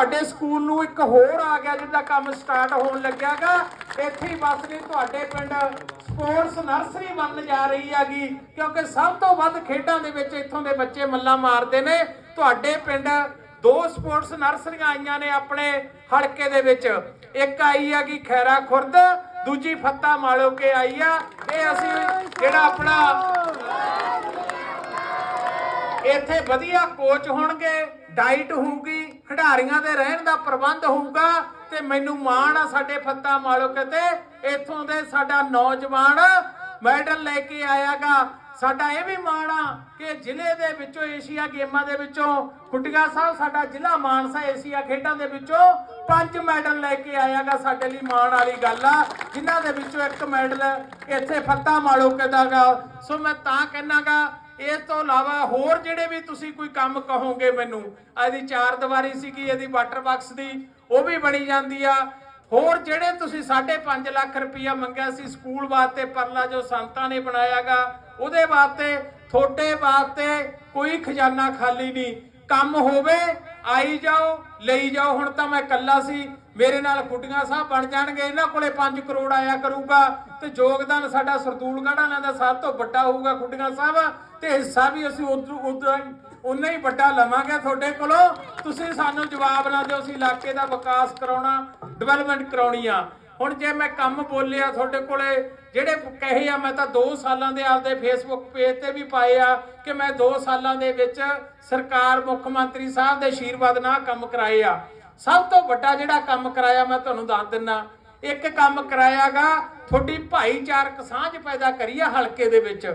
ਤੁਹਾਡੇ ਸਕੂਲ ਨੂੰ ਇੱਕ ਹੋਰ ਆ ਗਿਆ ਜਿਹਦਾ ਕੰਮ ਸਟਾਰਟ ਹੋਣ ਲੱਗਿਆਗਾ। ਇੱਥੇ ਹੀ ਬਸ ਨਹੀਂ ਤੁਹਾਡੇ ਪਿੰਡ ਸਪੋਰਟਸ ਨਰਸਰੀ ਬਣਨ ਜਾ ਰਹੀ ਹੈਗੀ, ਕਿਉਂਕਿ ਸਭ ਤੋਂ ਵੱਧ ਖੇਡਾਂ ਦੇ ਵਿੱਚ ਇੱਥੋਂ ਦੇ ਬੱਚੇ ਮੱਲਾ ਮਾਰਦੇ ਨੇ। ਤੁਹਾਡੇ ਪਿੰਡ ਦੋ ਸਪੋਰਟਸ ਨਰਸਰੀਆਂ ਆਈਆਂ ਨੇ ਆਪਣੇ ਹਲਕੇ ਦੇ ਵਿੱਚ। ਇੱਕ ਆਈ ਹੈਗੀ ਖੈਰਾ ਖੁਰਦ, ਦੂਜੀ ਫੱਤਾ ਮਾਲੋ ਕੇ ਆਈ ਆ। ਇਹ ਅਸੀਂ ਜਿਹੜਾ ਆਪਣਾ ਇੱਥੇ ਵਧੀਆ ਕੋਚ ਹੋਣਗੇ ਡਾਈਟ ਹੋਊਗੀ। ਖਿਡਾਰੀਆਂ ਦੇ ਰਹਿਣ ਦਾ ਪ੍ਰਬੰਧ ਹੋਊਗਾ ਤੇ ਮੈਨੂੰ ਮਾਣ ਆ ਸਾਡੇ ਫੱਤਾ ਮਾਲੋ ਕਿਤੇ ਇੱਥੋਂ ਦੇ ਸਾਡਾ ਨੌਜਵਾਨ ਮੈਡਲ ਲੈ ਕੇ ਆਇਆਗਾ। ਸਾਡਾ ਇਹ ਵੀ ਮਾਣ ਆ ਕਿ ਜ਼ਿਲ੍ਹੇ ਦੇ ਵਿੱਚੋਂ, ਏਸ਼ੀਆ ਗੇਮਾਂ ਦੇ ਵਿੱਚੋਂ, ਖੁੱਟੀਆਂ ਸਾਹਿਬ, ਸਾਡਾ ਜ਼ਿਲ੍ਹਾ ਮਾਨਸਾ, ਏਸ਼ੀਆ ਖੇਡਾਂ ਦੇ ਵਿੱਚੋਂ ਪੰਜ ਮੈਡਲ ਲੈ ਕੇ ਆਇਆਗਾ ਸਾਡੇ ਲਈ ਮਾਣ ਵਾਲੀ ਗੱਲ ਆ। ਜਿਨ੍ਹਾਂ ਦੇ ਵਿੱਚੋਂ ਇੱਕ ਮੈਡਲ ਇੱਥੇ ਫੱਤਾ ਮਾਲੋ ਦਾਗਾ ਸੋ ਮੈਂ ਤਾਂ ਕਹਿਣਾਗਾ ਇਸ ਤੋਂ ਇਲਾਵਾ ਹੋਰ ਜਿਹੜੇ ਵੀ ਤੁਸੀਂ ਕੋਈ ਕੰਮ ਕਹੋਗੇ ਮੈਨੂੰ, ਇਹਦੀ ਚਾਰ ਦੀਵਾਰੀ ਸੀਗੀ, ਇਹਦੀ ਵਾਟਰ ਬਾਕਸ ਦੀ, ਉਹ ਵੀ ਬਣੀ ਜਾਂਦੀ ਆ। ਹੋਰ ਜਿਹੜੇ ਤੁਸੀਂ 5.5 ਲੱਖ ਰੁਪਇਆ ਮੰਗਿਆ ਸੀ ਸਕੂਲ ਵਾਸਤੇ, ਪਰਲਾ ਜੋ ਸੰਤਾਂ ਨੇ ਬਣਾਇਆਗਾ, ਉਹਦੇ ਵਾਸਤੇ, ਤੁਹਾਡੇ ਵਾਸਤੇ ਕੋਈ ਖਜ਼ਾਨਾ ਖਾਲੀ ਨਹੀਂ। ਕੰਮ ਹੋਵੇ ਆਈ ਜਾਓ, ਲਈ ਜਾਓ, ਹੁਣ ਤਾਂ ਮੈਂ ਇਕੱਲਾ ਸੀ। ਮੇਰੇ ਨਾਲ ਗੁੱਡੀਆਂ ਸਾਹਿਬ ਬਣ ਜਾਣਗੇ, ਇਹਨਾਂ ਕੋਲੇ 5 ਕਰੋੜ ਆਇਆ ਕਰੂਗਾ। ਤੇ ਯੋਗਦਾਨ ਸਾਡਾ ਸਰਦੂਲਗੜ੍ਹ ਵਾਲਿਆਂ ਦਾ ਸਭ ਤੋਂ ਵੱਡਾ ਹੋਊਗਾ ਕੁੱਟੀਆਂ ਸਾਹਿਬ ਤੇ ਹਿੱਸਾ ਵੀ ਅਸੀਂ ਉਦੋਂ ਉਧਰ ਉਨਾ ਹੀ ਵੱਡਾ ਲਵਾਂਗੇ ਤੁਹਾਡੇ ਕੋਲੋਂ। ਤੁਸੀਂ ਸਾਨੂੰ ਜਵਾਬ ਨਾ ਦਿਓ, ਅਸੀਂ ਇਲਾਕੇ ਦਾ ਵਿਕਾਸ ਕਰਾਉਣਾ ਡਿਵੈਲਪਮੈਂਟ ਕਰਾਉਣੀ ਆ। ਹੁਣ ਜੇ ਮੈਂ ਕੰਮ ਬੋਲਿਆ ਤੁਹਾਡੇ ਕੋਲੇ, ਜਿਹੜੇ ਕਹੇ ਆ, ਮੈਂ ਤਾਂ 2 ਸਾਲਾਂ ਦੇ ਆਪਦੇ ਫੇਸਬੁੱਕ ਪੇਜ ਤੇ ਵੀ ਪਾਏ ਆ ਕਿ ਮੈਂ 2 ਸਾਲਾਂ ਦੇ ਵਿੱਚ ਸਰਕਾਰ, ਮੁੱਖ ਮੰਤਰੀ ਸਾਹਿਬ ਦੇ ਆਸ਼ੀਰਵਾਦ ਨਾਲ ਕੰਮ ਕਰਾਏ ਆ। ਸਭ ਤੋਂ ਵੱਡਾ ਜਿਹੜਾ ਕੰਮ ਕਰਾਇਆ ਮੈਂ ਤੁਹਾਨੂੰ ਦੱਸ ਦਿੰਨਾ, ਇੱਕ ਕੰਮ ਕਰਾਇਆਗਾ, ਤੁਹਾਡੀ ਭਾਈਚਾਰਕ ਸਾਂਝ ਪੈਦਾ ਕਰੀ ਆ ਹਲਕੇ ਦੇ ਵਿੱਚ।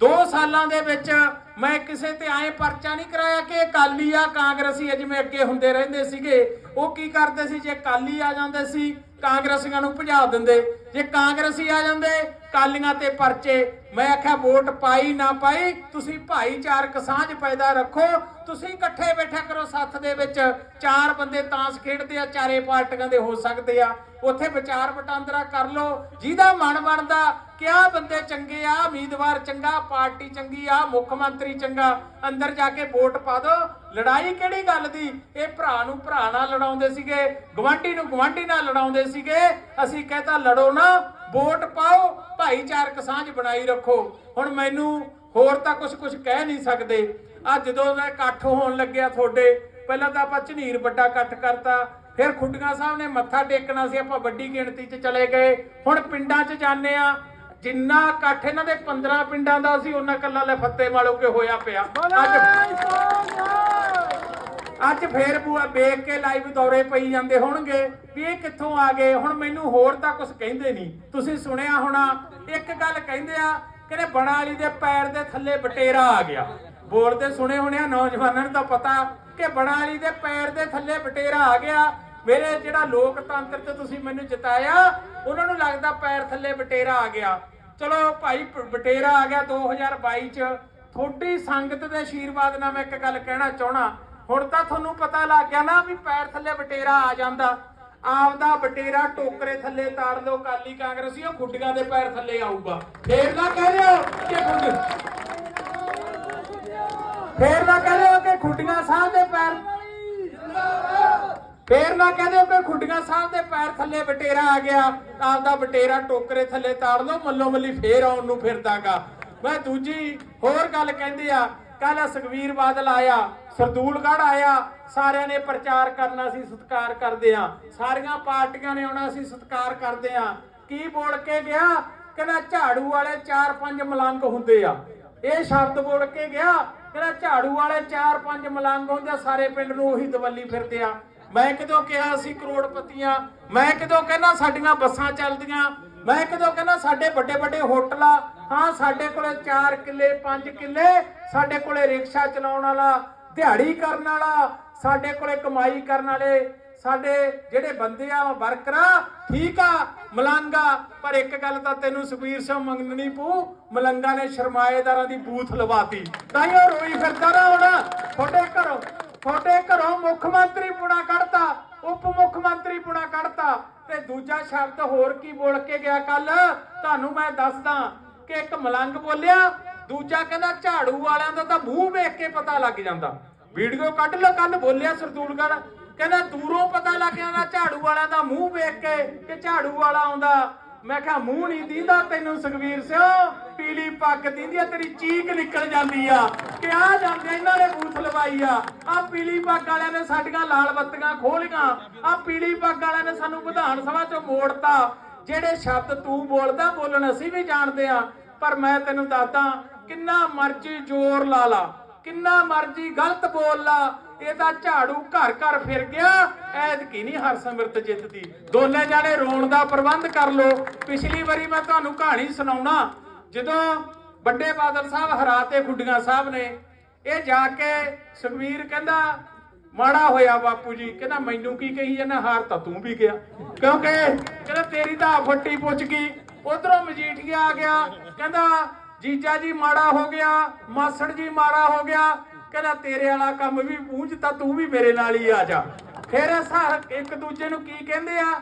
2 ਸਾਲਾਂ ਦੇ ਵਿੱਚ ਮੈਂ ਕਿਸੇ ਤੇ ਆਏ ਪਰਚਾ ਨਹੀਂ ਕਰਾਇਆ ਕਿ ਅਕਾਲੀ ਆ, ਕਾਂਗਰਸੀ ਆ, ਜਿਵੇਂ ਅੱਗੇ ਹੁੰਦੇ ਰਹਿੰਦੇ ਸੀਗੇ। ਉਹ ਕੀ ਕਰਦੇ ਸੀ? ਜੇ ਅਕਾਲੀ ਆ ਜਾਂਦੇ ਸੀ ਕਾਂਗਰਸੀਆਂ ਨੂੰ ਭਜਾ ਦਿੰਦੇ। ਜੇ ਕਾਂਗਰਸੀ ਆ ਜਾਂਦੇ, ਕਾਲੀਆਂ ਤੇ ਪਰਚੇ। ਮੈਂ ਆਖਿਆ, ਵੋਟ ਪਾਈ ਨਾ ਪਾਈ, ਤੁਸੀਂ ਭਾਈਚਾਰਕ ਸਾਂਝ ਪੈਦਾ ਰੱਖੋ ਤੁਸੀਂ ਇਕੱਠੇ ਬੈਠਾ ਕਰੋ ਸੱਥ ਦੇ ਵਿੱਚ। ਚਾਰ ਬੰਦੇ ਤਾਂਸ ਖੇਡਦੇ ਆ, ਚਾਰੇ ਪਾਰਟੀਆਂ ਦੇ ਹੋ ਸਕਦੇ ਆ। ਉੱਥੇ ਵਿਚਾਰ ਵਟਾਂਦਰਾ ਕਰ ਲਓ। ਜਿਹਦਾ ਮਨ ਬਣਦਾ ਕਿ ਆਹ ਬੰਦੇ ਚੰਗੇ ਆ, ਉਮੀਦਵਾਰ ਚੰਗਾ, ਪਾਰਟੀ ਚੰਗੀ ਆ, ਮੁੱਖ ਮੰਤਰੀ ਚੰਗਾ, ਅੰਦਰ ਜਾ ਕੇ ਵੋਟ ਪਾ ਦਿਓ ਲੜਾਈ ਕਿਹੜੀ ਗੱਲ ਦੀ? ਇਹ ਭਰਾ ਨੂੰ ਭਰਾ ਨਾਲ ਲੜਾਉਂਦੇ ਸੀਗੇ ਗਵਾਂਢੀ ਨੂੰ ਗਵਾਂਢੀ ਨਾਲ ਲੜਾਉਂਦੇ ਸੀਗੇ। ਅਸੀਂ ਕਹਤਾ, ਲੜੋ ਨਾ, ਵੋਟ ਪਾਓ, ਭਾਈਚਾਰਕ ਸਾਂਝ ਬਣਾਈ ਰੱਖੋ। ਹੁਣ ਮੈਨੂੰ ਹੋਰ ਤਾਂ ਕੁਝ ਕੁਝ ਕਹਿ ਨਹੀਂ ਸਕਦੇ। ਆ ਜਦੋਂ ਦਾ ਇਕੱਠ ਹੋਣ ਲੱਗਿਆ ਤੁਹਾਡੇ, ਪਹਿਲਾਂ ਤਾਂ ਆਪਾਂ ਝਨੀਰ ਵੱਡਾ ਇਕੱਠ ਕਰਤਾ, ਫਿਰ ਖੁੱਡੀਆਂ ਸਾਹਿਬ ਨੇ ਮੱਥਾ ਟੇਕਣਾ ਸੀ, ਆਪਾਂ ਵੱਡੀ ਗਿਣਤੀ 'ਚ ਚਲੇ ਗਏ। ਹੁਣ ਪਿੰਡਾਂ 'ਚ ਜਾਂਦੇ ਆ ਜਿੰਨਾ ਇਕੱਠ ਇਹਨਾਂ ਦੇ 15 ਪਿੰਡਾਂ ਦਾ ਸੀ, ਉਹਨਾਂ ਕੱਲਾ ਲੈ ਫੱਤੇ ਮਾਲੋ ਕੇ ਹੋਇਆ ਪਿਆ। ਅੱਜ ਅੱਜ ਫੇਰ ਬੂਆ ਵੇਖ ਕੇ ਲਾਈਵ ਦੌਰੇ ਪਈ ਜਾਂਦੇ ਹੋਣਗੇ ਵੀ ਇਹ ਕਿੱਥੋਂ ਆ ਗਏ। ਹੁਣ ਮੈਨੂੰ ਹੋਰ ਤਾਂ ਕੁਝ ਕਹਿੰਦੇ ਨਹੀਂ। ਤੁਸੀਂ ਸੁਣਿਆ ਹੋਣਾ, ਇੱਕ ਗੱਲ ਕਹਿੰਦੇ ਆ, ਕਹਿੰਦੇ ਬਣਾ ਵਾਲੀ ਦੇ ਪੈਰ ਦੇ ਥੱਲੇ ਬਟੇਰਾ ਆ ਗਿਆ। ਬੋਲਦੇ ਸੁਣੇ ਹੋਣੇ ਆ ਨੌਜਵਾਨਾਂ ਨੂੰ ਤਾਂ ਪਤਾ ਕਿ ਬਣਾ ਵਾਲੀ ਦੇ ਪੈਰ ਦੇ ਥੱਲੇ ਬਟੇਰਾ ਆ ਗਿਆ। ਮੇਰੇ ਜਿਹੜਾ ਲੋਕਤੰਤਰ ਤੇ ਤੁਸੀਂ ਮੈਨੂੰ ਜਿਤਾਇਆ, ਉਹਨਾਂ ਨੂੰ ਲੱਗਦਾ ਪੈਰ ਥੱਲੇ ਬਟੇਰਾ ਆ ਗਿਆ। ਚਲੋ ਭਾਈ ਬਟੇਰਾ ਆ ਗਿਆ 2022 ਚ। ਤੁਹਾਡੀ ਸੰਗਤ ਦੇ ਆਸ਼ੀਰਵਾਦ ਨਾਲ ਮੈਂ ਇੱਕ ਗੱਲ ਕਹਿਣਾ ਚਾਹਣਾ ਹੁਣ ਤਾਂ ਤੁਹਾਨੂੰ ਪਤਾ ਲੱਗ ਗਿਆ ਨਾ ਵੀ ਪੈਰ ਥੱਲੇ ਬਟੇਰਾ ਆ ਜਾਂਦਾ। ਆਪਦਾ ਬਟੇਰਾ ਟੋਕਰੇ ਥੱਲੇ ਤਾੜ ਲਓ ਕਾਲੀ ਕਾਂਗਰਸੀ, ਉਹ ਗੁੱਡੀਆਂ ਦੇ ਪੈਰ ਥੱਲੇ ਆਊਗਾ। ਫੇਰ ਨਾ ਕਹਿ ਲਿਓ ਕਿ ਖੁੱਡ ਫੇਰ ਨਾ ਕਹਿ ਲਿਓ ਕਿ ਖੁੱਡੀਆਂ ਸਾਹਿਬ ਦੇ ਪੈਰ ਫੇਰ ਨਾ ਕਹਿ ਕਿ ਖੁੱਡੀਆਂ ਸਾਹਿਬ ਦੇ ਪੈਰ ਥੱਲੇ ਬਟੇਰਾ ਆ ਗਿਆ ਆਪਦਾ ਬਟੇਰਾ ਟੋਕਰੇ ਥੱਲੇ ਤਾੜ ਲਓ, ਮੱਲੋ ਮੱਲੀ ਫੇਰ ਆਉਣ ਨੂੰ ਫਿਰਦਾਗਾ। ਮੈਂ ਦੂਜੀ ਹੋਰ ਗੱਲ ਕਹਿੰਦੇ ਆ ਕੱਲ ਸੁਖਵੀਰ ਬਾਦਲ ਆਇਆ, ਸਰਦੂਲਗੜ੍ਹ ਆਇਆ, ਸਾਰਿਆਂ ਨੇ ਪ੍ਰਚਾਰ ਕਰਨਾ ਸੀ, ਸਤਿਕਾਰ ਕਰਦੇ ਆ। ਸਾਰੀਆਂ ਪਾਰਟੀਆਂ ਨੇ ਆਉਣਾ ਸੀ, ਸਤਿਕਾਰ ਕਰਦੇ ਆ। ਕੀ ਬੋਲ ਕੇ ਗਿਆ? ਕਹਿੰਦਾ ਝਾੜੂ ਵਾਲੇ 4-5 ਮਲੰਗ ਹੁੰਦੇ ਆ। ਇਹ ਸ਼ਬਦ ਬੋਲ ਕੇ ਗਿਆ ਕਹਿੰਦਾ ਝਾੜੂ ਵਾਲੇ 4-5 ਮਲੰਗ ਹੁੰਦੇ ਸਾਰੇ ਪਿੰਡ ਨੂੰ ਉਹੀ ਦਵੱਲੀ ਫਿਰਦੇ ਆ। ਮੈਂ ਕਦੋਂ ਕਿਹਾ ਸੀ ਕਰੋੜਪਤੀਆਂ, ਮੈਂ ਕਦੋਂ ਕਹਿੰਦਾ ਸਾਡੀਆਂ ਬੱਸਾਂ ਚੱਲਦੀਆਂ, ਮੈਂ ਕਦੋਂ ਕਹਿੰਦਾ ਸਾਡੇ ਵੱਡੇ ਵੱਡੇ ਹੋਟਲ ਆ ਹਾਂ, ਸਾਡੇ ਕੋਲੇ 4 ਕਿੱਲੇ 5 ਕਿੱਲੇ, ਸਾਡੇ ਕੋਲੇ ਰਿਕਸ਼ਾ ਚਲਾਉਣ ਵਾਲਾ, ਦਿਹਾੜੀ ਕਰਨ ਵਾਲਾ, ਸਾਡੇ ਕੋਲੇ ਕਮਾਈ ਕਰਨ ਵਾਲੇ ਸਾਡੇ ਜਿਹੜੇ ਬੰਦੇ ਆ ਵਰਕਰਾਂ ਠੀਕ ਆ, ਮਲੰਗਾ ਪਰ ਇੱਕ ਗੱਲ ਤਾਂ ਤੈਨੂੰ ਸੁਖਬੀਰ ਸਿੰਘ ਮੰਗਣੀ ਪੂ ਮਲੰਗਾ ਨੇ ਸ਼ਰਮਾਏਦਾਰਾਂ ਦੀ ਬੂਥ ਲਵਾਤੀ। ਤਾਂ ਹੀ ਉਹ ਰੋਈ ਫਿਰਦਾ ਨਾ ਹੁਣ, ਤੁਹਾਡੇ ਘਰੋਂ ਤੁਹਾਡੇ ਘਰੋਂ ਮੁੱਖ ਮੰਤਰੀ ਪੁਣਾ ਕੱਢਤਾ, ਉਪ ਮੁੱਖ ਮੰਤਰੀ ਪੁਣਾ ਕੱਢਤਾ, ਤੇ ਦੂਜਾ ਸ਼ਬਦ ਹੋਰ ਕੀ ਬੋਲ ਕੇ ਗਿਆ ਕੱਲ? ਤੁਹਾਨੂੰ ਮੈਂ ਦੱਸਦਾ ਕਿ ਇੱਕ ਮਲੰਗ ਬੋਲਿਆ, ਦੂਜਾ ਕਹਿੰਦਾ ਝਾੜੂ ਵਾਲਿਆਂ ਦਾ ਤਾਂ ਮੂੰਹ ਵੇਖ ਕੇ ਪਤਾ ਲੱਗ ਜਾਂਦਾ। ਵੀਡੀਓ ਕੱਢ ਲਓ ਕੱਲ ਬੋਲਿਆ ਸਰਦੂਲਗੜ ਕਹਿੰਦਾ, ਦੂਰੋਂ ਪਤਾ ਲੱਗ ਜਾਂਦਾ ਝਾੜੂ ਵਾਲਿਆਂ ਦਾ ਮੂੰਹ ਵੇਖ ਕੇ ਕਿ ਝਾੜੂ ਵਾਲਾ ਆਉਂਦਾ। ਮੈਂ ਕਿਹਾ, ਮੂੰਹ ਨਹੀਂ ਦੀਂਦਾ ਤੈਨੂੰ ਸੁਖਵੀਰ ਸਿਓ, ਪੀਲੀ ਪੱਗ ਦੀਂਦੀ ਆ, ਤੇਰੀ ਚੀਕ ਨਿਕਲ ਜਾਂਦੀ ਆ। ਕਿ ਆ ਜਾਂਦੇ ਇਹਨਾਂ ਨੇ ਬੂਥ ਲਵਾਈ ਆ। ਆ ਪੀਲੀ ਪੱਗ ਵਾਲਿਆਂ ਨੇ ਸਾਡੀਆਂ ਲਾਲ ਬੱਤੀਆਂ ਖੋਲੀਆਂ। ਆ ਪੀਲੀ ਪੱਗ ਵਾਲਿਆਂ ਨੇ ਸਾਨੂੰ ਵਿਧਾਨ ਸਭਾ ਚੋਂ ਮੋੜਤਾ। ਜਿਹੜੇ ਸ਼ਬਦ ਤੂੰ ਬੋਲਦਾ, ਬੋਲਣ ਅਸੀਂ ਵੀ ਜਾਣਦੇ ਆ। ਪਰ ਮੈਂ ਤੈਨੂੰ ਦੱਸਦਾ, ਕਿੰਨਾ ਮਰਜ਼ੀ ਜ਼ੋਰ ਲਾ ਲਾ, ਕਿੰਨਾ ਮਰਜ਼ੀ ਗਲਤ ਬੋਲ ਲਾ। ਇਹਦਾ ਝਾੜੂ ਘਰ ਘਰ ਫਿਰ ਗਿਆ। ਐਤਕੀ ਨਹੀਂ ਹਰਸਿਮਰਤ ਜਿੱਤਦੀ। ਦੋਨੇ ਜਾਣੇ ਰੋਣ ਦਾ ਪ੍ਰਬੰਧ ਕਰ ਲੋ ਪਿਛਲੀ ਵਾਰੀ ਮੈਂ ਤੁਹਾਨੂੰ ਕਹਾਣੀ ਸੁਣਾਉਣਾ। ਜਦੋਂ ਵੱਡੇ ਬਾਦਲ ਸਾਹਿਬ ਹਰਾਤੇ ਖੁੱਡੀਆਂ ਸਾਹਿਬ ਨੇ, ਇਹ ਜਾ ਕੇ ਸੁਖਵੀਰ ਕਹਿੰਦਾ, ਮਾੜਾ ਹੋਇਆ ਬਾਪੂ ਜੀ। ਕਹਿੰਦਾ, ਮੈਨੂੰ ਕੀ ਕਹੀ ਜਾਂਦਾ? ਹਾਰ ਤਾਂ ਤੂੰ ਵੀ ਗਿਆ। ਕਿਉਂਕਿ ਕਹਿੰਦਾ, ਤੇਰੀ ਤਾਂ ਫੱਟੀ ਪੁੱਜ ਗਈ। ਉਧਰੋਂ ਮਜੀਠੀਆ ਆ ਗਿਆ। ਕਹਿੰਦਾ, ਜੀਜਾ ਜੀ ਮਾੜਾ ਹੋ ਗਿਆ, ਮਾਸੜ ਜੀ ਮਾੜਾ ਹੋ ਗਿਆ। ਕਹਿੰਦਾ ਤੇਰੇ ਵਾਲਾ ਕੰਮ ਵੀ ਪੂੰਝ ਤਾਂ ਤੂੰ ਵੀ ਮੇਰੇ ਨਾਲ ਹੀ ਆ ਜਾ। ਫਿਰ ਅਸਾਂ ਇੱਕ ਦੂਜੇ ਨੂੰ ਕੀ ਕਹਿੰਦੇ ਆ?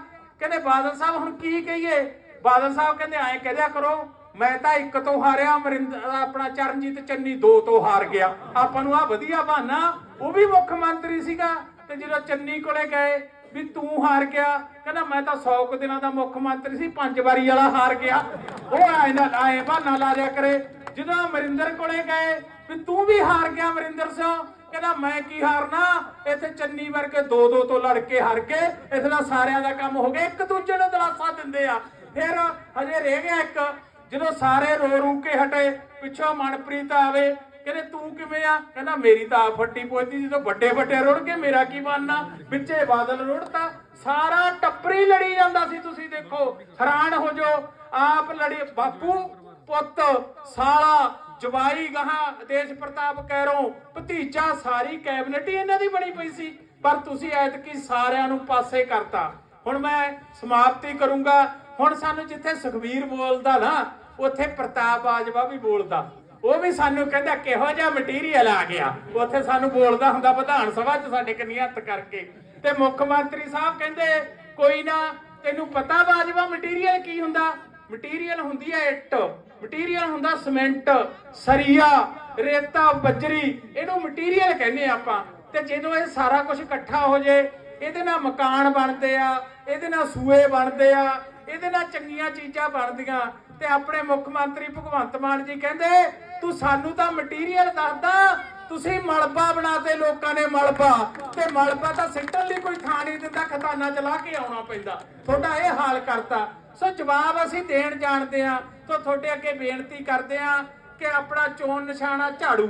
ਕਹਿੰਦੇ ਬਾਦਲ ਸਾਹਿਬ ਹੁਣ ਕੀ ਕਹੀਏ? ਬਾਦਲ ਸਾਹਿਬ ਕਹਿੰਦੇ ਐਂ ਕਹਦਿਆ ਕਰੋ, ਮੈਂ ਤਾਂ ਇੱਕ ਤੋਂ ਹਾਰਿਆ ਅਮਰਿੰਦਰ ਆਪਣਾ ਚਰਨਜੀਤ ਚੰਨੀ ਦੋ ਤੋਂ ਹਾਰ ਗਿਆ। ਆਪਾਂ ਨੂੰ ਆ ਵਧੀਆ ਬਹਾਨਾ, ਉਹ ਵੀ ਮੁੱਖ ਮੰਤਰੀ ਸੀਗਾ। ਤੇ ਜਦੋਂ ਚੰਨੀ ਕੋਲੇ ਗਏ, ਵੀ ਤੂੰ ਹਾਰ ਗਿਆ, ਕਹਿੰਦਾ ਮੈਂ ਤਾਂ 100 ਕੁ ਦਿਨਾਂ ਦਾ ਮੁੱਖ ਮੰਤਰੀ ਸੀ, ਪੰਜ ਵਾਰੀ ਵਾਲਾ ਹਾਰ ਗਿਆ। ਉਹ ਐਂ ਨਾ ਆਏ ਬਹਾਨਾ ਲਾ ਦਿਆ ਕਰੇ। ਜਦੋਂ ਅਮਰਿੰਦਰ ਕੋਲੇ ਗਏ ਵੀ ਤੂੰ ਵੀ ਹਾਰ ਗਿਆ ਅਮਰਿੰਦਰ ਸਿੰਘ। ਕਹਿੰਦਾ, ਮੈਂ ਕੀ ਹਾਰਨਾ? ਇੱਥੇ ਚੰਨੀ ਵਰਗੇ ਦੋ ਦੋ ਤੋਂ ਲੜ ਕੇ ਹਾਰ ਕੇ ਇੱਥੇ ਤਾਂ ਸਾਰਿਆਂ ਦਾ ਕੰਮ ਹੋ ਗਿਆ। ਇੱਕ ਦੂਜੇ ਨੂੰ ਦਲਾਸਾ ਦਿੰਦੇ ਆ। ਫਿਰ ਹਜੇ ਰਹਿ ਗਿਆ ਇੱਕ। ਜਦੋਂ ਸਾਰੇ ਰੋ ਰੂ ਕੇ ਹਟੇ, ਪਿੱਛੋਂ ਮਨਪ੍ਰੀਤ ਆਵੇ, ਕਹਿੰਦੇ, ਤੂੰ ਕਿਵੇਂ ਆ? ਕਹਿੰਦਾ, ਮੇਰੀ ਤਾਂ ਆਪ ਫੱਟੀ ਪੋਦੀ ਜਦੋਂ ਵੱਡੇ ਵੱਡੇ ਰੁੜ ਕੇ ਮੇਰਾ ਕੀ ਮੰਨਣਾ ਵਿੱਚੇ ਬਾਦਲ ਰੁੜਤਾ। ਸਾਰਾ ਟੱਪਰੀ ਲੜੀ ਜਾਂਦਾ ਸੀ, ਤੁਸੀਂ ਦੇਖੋ। ਹੈਰਾਨ ਹੋ ਜਾਓ। ਆਪ ਲੜੀ, ਬਾਪੂ, ਪੁੱਤ, ਸਾਲਾ ਜਵਾਈ ਗਾਹਾਂ ਦੇਸ਼ ਪ੍ਰਤਾਪ ਕੈਰੋਂ, ਭਤੀਜਾ ਸਾਰੀ ਕੈਬਨਿਟ ਹੀ ਇਹਨਾਂ ਦੀ ਬਣੀ ਪਈ ਸੀ, ਪਰ ਤੁਸੀਂ ਐਤਕੀ ਸਾਰਿਆਂ ਨੂੰ ਪਾਸੇ ਕਰਤਾ। ਹੁਣ ਮੈਂ ਸਮਾਪਤੀ ਕਰੂੰਗਾ। ਹੁਣ ਸਾਨੂੰ ਜਿੱਥੇ ਸੁਖਵੀਰ ਬੋਲਦਾ ਨਾ, ਉੱਥੇ ਪ੍ਰਤਾਪ ਆਜਵਾ ਵੀ ਬੋਲਦਾ। ਉਹ ਵੀ ਸਾਨੂੰ ਕਹਿੰਦਾ ਕਿਹੋ ਜਿਹਾ ਮਟੀਰੀਅਲ ਆ ਗਿਆ। ਉੱਥੇ ਸਾਨੂੰ ਬੋਲਦਾ ਹੁੰਦਾ ਵਿਧਾਨ ਸਭਾ 'ਚ ਸਾਡੇ ਕੰਨੀ ਹੱਥ ਕਰਕੇ। ਤੇ ਮੁੱਖ ਮੰਤਰੀ ਸਾਹਿਬ ਕਹਿੰਦੇ, ਕੋਈ ਨਾ, ਤੈਨੂੰ ਪਤਾ ਬਾਜਵਾ ਮਟੀਰੀਅਲ ਕੀ ਹੁੰਦਾ? ਮਟੀਰੀਅਲ ਹੁੰਦੀ ਹੈ ਇੱਟ। ਮਟੀਰੀਅਲ ਹੁੰਦਾ ਸਿਮੈਂਟ, ਸਰੀਆ, ਰੇਤਾ, ਬੱਜਰੀ। ਇਹਨੂੰ ਮਟੀਰੀਅਲ ਕਹਿੰਦੇ ਆਪਾਂ। ਤੇ ਜਦੋਂ ਇਹ ਸਾਰਾ ਕੁਝ ਇਕੱਠਾ ਹੋ ਜੇ, ਇਹਦੇ ਨਾਲ ਮਕਾਨ ਬਣਦੇ ਆ, ਇਹਦੇ ਨਾਲ ਸੂਏ ਬਣਦੇ ਆ, ਇਹਦੇ ਨਾਲ ਚੰਗੀਆਂ ਚੀਜ਼ਾਂ ਬਣਦੀਆਂ। ਤੇ ਆਪਣੇ ਮੁੱਖ ਮੰਤਰੀ ਭਗਵੰਤ ਮਾਨ ਜੀ ਕਹਿੰਦੇ, ਤੂੰ ਸਾਨੂੰ ਤਾਂ ਮਟੀਰੀਅਲ ਦੱਸਦਾ, ਤੁਸੀਂ ਮਲਬਾ ਬਣਾਤੇ ਲੋਕਾਂ ਨੇ ਮਲਬਾ। ਤੇ ਮਲਬਾ ਤਾਂ ਸਿੱਟਣ ਲਈ ਕੋਈ ਥਾਂ ਨਹੀਂ ਦਿੰਦਾ ਖਤਾਨਾ ਚਲਾ ਕੇ ਆਉਣਾ ਪੈਂਦਾ। ਤੁਹਾਡਾ ਇਹ ਹਾਲ ਕਰਤਾ। ਸੋ ਜਵਾਬ ਅਸੀਂ ਦੇਣ ਜਾਣਦੇ ਆ ਸੋ ਤੁਹਾਡੇ ਅੱਗੇ ਬੇਨਤੀ ਕਰਦੇ ਆ ਕਿ ਆਪਣਾ ਚੋਣ ਨਿਸ਼ਾਨਾ ਝਾੜੂ।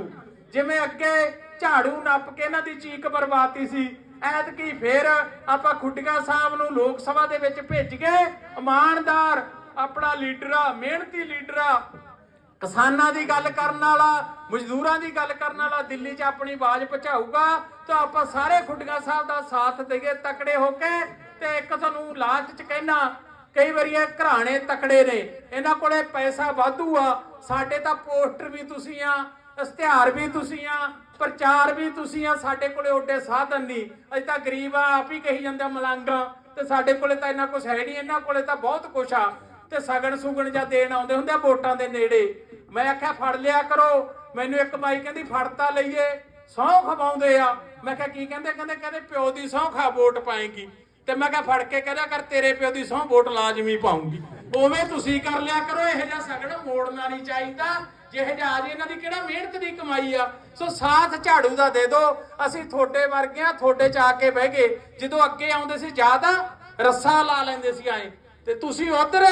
ਜਿਵੇਂ ਅੱਗੇ ਝਾੜੂ ਨੱਪ ਕੇ ਇਹਨਾਂ ਦੀ ਚੀਕ ਬਰਬਾਤੀ ਸੀ, ਐਤਕੀ ਫੇਰ ਆਪਾਂ ਖੁੱਡੀਆਂ ਸਾਹਿਬ ਨੂੰ ਲੋਕ ਸਭਾ ਦੇ ਵਿੱਚ ਭੇਜ ਗਏ। ਇਮਾਨਦਾਰ ਆਪਣਾ ਲੀਡਰ ਆ ਮਿਹਨਤੀ ਲੀਡਰ। ਆ ਕਿਸਾਨਾਂ ਦੀ ਗੱਲ ਕਰਨ ਵਾਲਾ, ਮਜ਼ਦੂਰਾਂ ਦੀ ਗੱਲ ਕਰਨ ਵਾਲਾ ਦਿੱਲੀ 'ਚ ਆਪਣੀ ਆਵਾਜ਼ ਪਹੁੰਚਾਊਗਾ, ਤਾਂ ਆਪਾਂ ਸਾਰੇ ਖੁੱਡੀਆਂ ਸਾਹਿਬ ਦਾ ਸਾਥ ਦੇਈਏ ਤਕੜੇ ਹੋ ਕੇ। ਤੇ ਇੱਕ ਤੁਹਾਨੂੰ ਲਾਲਚ 'ਚ ਕਹਿਣਾ ਕਈ ਵਾਰੀ ਇਹ ਘਰਾਣੇ ਤਕੜੇ ਨੇ। ਇਹਨਾਂ ਕੋਲੇ ਪੈਸਾ ਵਾਧੂ ਆ। ਸਾਡੇ ਤਾਂ ਪੋਸਟਰ ਵੀ ਤੁਸੀਂ ਆ, ਇਸ਼ਤਿਹਾਰ ਵੀ ਤੁਸੀਂ ਆ, ਪ੍ਰਚਾਰ ਵੀ ਤੁਸੀਂ ਆ, ਸਾਡੇ ਕੋਲੇ ਓਡੇ ਸਾਧਨ ਨਹੀਂ। ਅਸੀਂ ਤਾਂ ਗਰੀਬ ਆ, ਆਪ ਹੀ ਕਹੀ ਜਾਂਦੇ ਆ। ਮਲੰਗਾ ਤੇ ਸਾਡੇ ਕੋਲੇ ਤਾਂ ਇੰਨਾ ਕੁਝ ਹੈ ਨਹੀਂ, ਇਹਨਾਂ ਕੋਲੇ ਤਾਂ ਬਹੁਤ ਕੁਝ ਆ। ਤੇ ਸਗਣ ਸੁਗਣ ਜਾਂ ਦੇਣ ਆਉਂਦੇ ਹੁੰਦੇ ਆ ਵੋਟਾਂ ਦੇ ਨੇੜੇ। ਮੈਂ ਆਖਿਆ, ਫੜ ਲਿਆ ਕਰੋ। ਮੈਨੂੰ ਇੱਕ ਮਾਈ ਕਹਿੰਦੀ ਫੜਤਾ ਲਈਏ। ਸਹੁੰ ਖਵਾਉਂਦੇ ਆ। ਮੈਂ ਕਿਹਾ, ਕੀ ਕਹਿੰਦੇ? ਕਹਿੰਦੇ ਕਹਿੰਦੇ ਪਿਓ ਦੀ ਸਹੁੰ ਖਾ ਵੋਟ ਪਾਏਗੀ। ਤੇ ਮੈਂ ਕਿਹਾ ਫੜ ਕੇ ਕਹਿੰਦਾ ਕਰ, ਤੇਰੇ ਪਿਓ ਦੀ ਸਹੁੰ ਵੋਟ ਲਾਜ਼ਮੀ ਪਾਉਂਗੀ ਉਵੇਂ ਤੁਸੀਂ ਕਰ ਲਿਆ ਕਰੋ, ਇਹੋ ਜਿਹਾ ਸਗਣ ਮੋੜਨਾ ਨਹੀਂ ਚਾਹੀਦਾ। ਜਿਹੇ ਜਿਹਾ ਅੱਜ ਇਹਨਾਂ ਦੀ ਕਿਹੜਾ ਮਿਹਨਤ ਦੀ ਕਮਾਈ ਆ। ਸੋ ਸਾਥ ਝਾੜੂ ਦਾ ਦੇ ਦਿਓ। ਅਸੀਂ ਤੁਹਾਡੇ ਵਰਗਿਆਂ, ਤੁਹਾਡੇ ਚ ਆ ਕੇ ਬਹਿ ਗਏ। ਜਦੋਂ ਅੱਗੇ ਆਉਂਦੇ ਸੀ, ਜ਼ਿਆਦਾ ਰੱਸਾ ਲਾ ਲੈਂਦੇ ਸੀ ਆਏ। ਤੇ ਤੁਸੀਂ ਉਧਰ,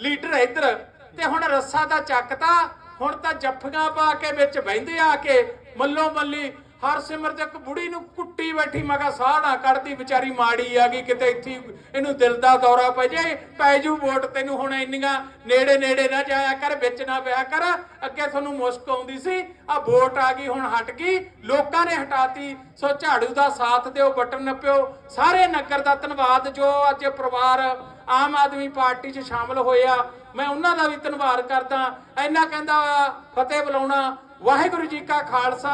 ਲੀਡਰ ਇੱਧਰ। ਤੇ ਹੁਣ ਰੱਸਾ ਦਾ ਚੱਕਤਾ, ਹੁਣ ਤਾਂ ਜੱਫੀਆਂ ਪਾ ਕੇ ਵਿੱਚ ਬਹਿੰਦੇ ਆ ਕੇ। ਮੱਲੋ ਮੱਲੀ ਹਰ ਸਿਮਰਤ ਇੱਕ ਬੁੜੀ ਨੂੰ ਕੁੱਟੀ ਬੈਠੀ, ਮੈਂ ਕਿਹਾ ਸਾਹ ਨਾ ਕੱਢਦੀ, ਵਿਚਾਰੀ ਮਾੜੀ ਆ ਗਈ, ਕਿਤੇ ਇੱਥੇ ਇਹਨੂੰ ਦਿਲ ਦਾ ਦੌਰਾ ਪੈ ਜਾਏ, ਪੈ ਜੂ ਵੋਟ ਤੈਨੂੰ ਹੁਣ ਇੰਨੀਆਂ ਨੇੜੇ ਨੇੜੇ ਨਾ ਜਾਇਆ ਕਰ, ਵਿੱਚ ਨਾ ਪਿਆ ਕਰ, ਅੱਗੇ ਤੁਹਾਨੂੰ ਮੁਸ਼ਕ ਆਉਂਦੀ ਸੀ, ਆ ਵੋਟ ਆ ਗਈ, ਹੁਣ ਹਟ ਗਈ, ਲੋਕਾਂ ਨੇ ਹਟਾਤੀ, ਸੋ ਝਾੜੂ ਦਾ ਸਾਥ ਦਿਓ, ਬਟਨ ਨੱਪਿਓ, ਸਾਰੇ ਨਗਰ ਦਾ ਧੰਨਵਾਦ, ਜੋ ਅੱਜ ਪਰਿਵਾਰ ਆਮ ਆਦਮੀ ਪਾਰਟੀ 'ਚ ਸ਼ਾਮਲ ਹੋਇਆ, ਮੈਂ ਉਹਨਾਂ ਦਾ ਵੀ ਧੰਨਵਾਦ ਕਰਦਾ, ਇੰਨਾ ਕਹਿੰਦਾ, ਫਤਿਹ ਬੁਲਾਉਣਾ ਵਾਹਿਗੁਰੂ ਜੀ ਕਾ ਖਾਲਸਾ,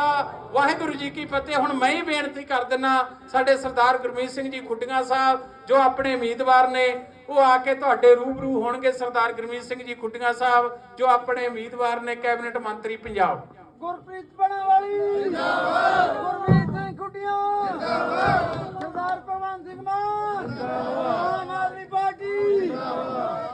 ਵਾਹਿਗੁਰੂ ਜੀ ਕੀ ਫਤਿਹ। ਹੁਣ ਮੈਂ ਹੀ ਬੇਨਤੀ ਕਰ ਦਿੰਨਾ, ਸਾਡੇ ਸਰਦਾਰ ਗੁਰਮੀਤ ਸਿੰਘ ਜੀ ਖੁੱਡੀਆਂ ਸਾਹਿਬ, ਜੋ ਆਪਣੇ ਉਮੀਦਵਾਰ ਨੇ, ਉਹ ਆ ਕੇ ਤੁਹਾਡੇ ਰੂਬਰੂ ਹੋਣਗੇ ਸਰਦਾਰ ਗੁਰਮੀਤ ਸਿੰਘ ਜੀ ਖੁੱਡੀਆਂ ਸਾਹਿਬ, ਜੋ ਆਪਣੇ ਉਮੀਦਵਾਰ ਨੇ, ਕੈਬਨਿਟ ਮੰਤਰੀ ਪੰਜਾਬ। ਗੁਰਪ੍ਰੀਤ ਬਣਾਵਾਲੀ ਜਿੰਦਾਬਾਦ ਗੁਰਮੀਤ ਸਿੰਘ ਖੁੱਡੀਆਂ। ਜਿੰਦਾਬਾਦ ਸਰਦਾਰ ਪਵਨ ਸਿੰਘ ਮਾਨ। ਜਿੰਦਾਬਾਦ ਆਮ ਆਦਮੀ ਪਾਰਟੀ। ਜਿੰਦਾਬਾਦ